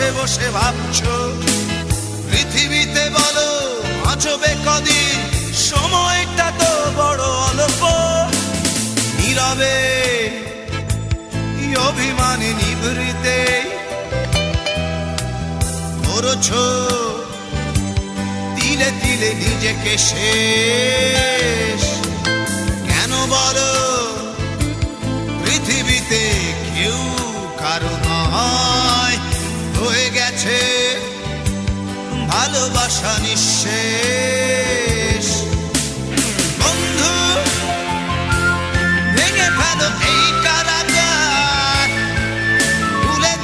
বসে বসে ভাবছ? পৃথিবীতে বলো বাঁচবে কদিন? সময়টা তো বড় অল্প। নীরবে অভিমানে নিভৃতে করছ তিলে তিলে নিজেকে শেষ। কেন বলো, পৃথিবীতে কেউ কারও নয়? হয়ে গেছে। ভালোবাসা নিঃশেষ। বন্ধু ভেঙে ফেলো এই কারাগার। ভুলে